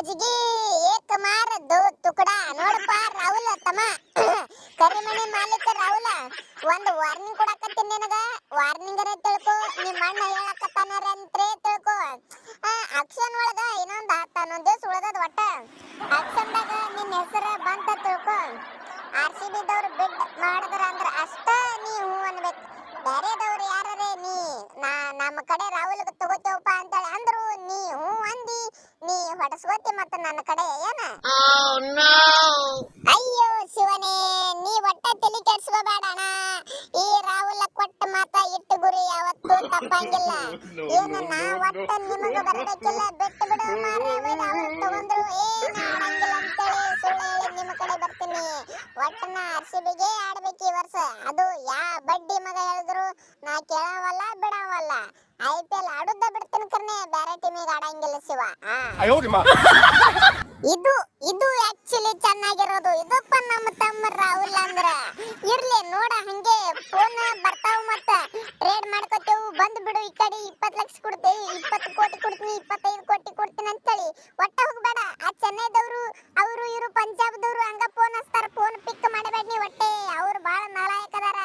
ಅಜ್ಗಿ ಏಕ ಮಾರ ದೋ ತುಕಡ ನೋಡಪ್ಪ, ರಾಹುಲ್ ತಮ್ಮ. ಕರಿಮಣಿ ಮಾಲೀಕ ರಾಹುಲ, ಒಂದು ವಾರ್ನಿಂಗ್ ಕೊಡಕತ್ತೀನಿ ನಿನಗ. ವಾರ್ನಿಂಗ್ ಅರೆ ತಿಳ್ಕೊ, ನಿಮ್ಮ ಅಣ್ಣ ಹೇಳಕತ್ತಾನಾರ ತಿಳ್ಕೊ. ಆಕ್ಷನ್ ಒಳಗ ಇನ್ನೊಂದ್ ಹನ್ನೊಂದ್ ದಿವಸ ಉಳ್ದದ ಒಟ್ಟ. ಆಕ್ಷನ್ದಾಗ ನಿನ್ನ ಹೆಸರು ಬಂತ ತಿಳ್ಕೊ. ಆರ್ ಸಿ ಬಿ ದವ್ರು ಬಿಡ್ ಮಾಡಿದ್ರ ಅಂದ್ರ ಅಷ್ಟ ನೀ ಹೂ ಅನ್ಬೇಕು. ಬೇರೆದವ್ರು ಯಾರೇ ನೀ? ನಾ, ನಮ್ಮ ಕಡೆ ರಾಹುಲ್ ತಗೋತೇವಪ್ಪ ಅಂತೇಳಿ ಅಂದ್ರು ನೀ ಹೂ ಅಂದಿ ನೀ ಹೊಡಸ್ಕೋತಿ ಮತ್ತ ನನ್ನ ಕಡೆ ಏನ? ಅಯ್ಯೋ ಶಿವನೇ ನೀ ಒಟ್ಟ ತಲೆ ಕೆಡ್ಸ್ಕೋಬೇಡ ಅಣ್ಣ. ಈ ರಾಹುಲ ಕೊಟ್ಟ ಮಾತ ಇಟ್ಟು ಗುರಿ ಯಾವತ್ತೂ ತಪ್ಪಂಗಿಲ್ಲ. ಏನು ನಾ ಒಟ್ಟ ನಿಮಗ ಬರಬೇಕಿಲ್ಲ. ಬಿಟ್ಟು ಬಿಡು ಅವ್ರು ತಗೊಂಡ್ರು. ಏನ ಆಡಂಗಿಲ್ಲ ಅಂತೇಳಿ ಸುಳ್ಳು ಹೇಳಿ ನಿಮ್ಮ ಕಡೆ ಬರ್ತೀನಿ. ಒಟ್ಟ ನಾ ಆರ್ ಸಿ ಬಿಗೆ ಆಡ್ಬೇಕು ಈ ವರ್ಷ. ಅದು ಯಾ ಬಡ್ಡಿ ಮಗ ಹೇಳಿದ್ರು ನಾ ಕೇಳವಲ್ಲ ಬಿಡವಲ್ಲ. ಐ ಆಡುದ ಬಿಡ್ತೀನಿ ಕರ್ನೆ ಬೇರೆ ಆಡಂಗಿಲ್ಲ ಶಿವ. ಇದು ಇದು ಆಕ್ಚುಲಿ ಚೆನ್ನಾಗಿರೋದು. ಇದಪ್ಪ ನಮ್ಮ ತಮ್ಮ ರಾಹುಲ್ ಅಂದ್ರ. ಇರ್ಲಿ ನೋಡ ಹಂಗೆ ಫೋನ್ ಬರ್ತಾವ ಮತ್ತ. ಟ್ರೇಡ್ ಮಾಡ್ಕೊತೇವು ಬಂದ್ ಬಿಡು ಈ ಕಡೆ ಇಪ್ಪತ್ ಲಕ್ಷ ಕೊಡ್ತೇವಿ ಇಪ್ಪತ್ ಕೋಟಿ ಕೊಡ್ತೀನಿ ಇಪ್ಪತ್ತೈದು ಕೋಟಿ ಕೊಡ್ತೀನಿ ಅಂತೇಳಿ. ಒಟ್ಟ ಹೋಗ್ಬೇಡ. ಆ ಚೆನ್ನೈದವರು ಅವರು ಇವರು ಪಂಜಾಬ್ದವರು ಹಂಗ ಫೋನ್ ಹಚ್ತಾರ ಫೋನ್ ಪಿಕ್ ಮಾಡಬೇಡಿ ಒಟ್ಟೆ. ಅವ್ರು ಬಹಳ ನಾಲಾಯಕದಾರ.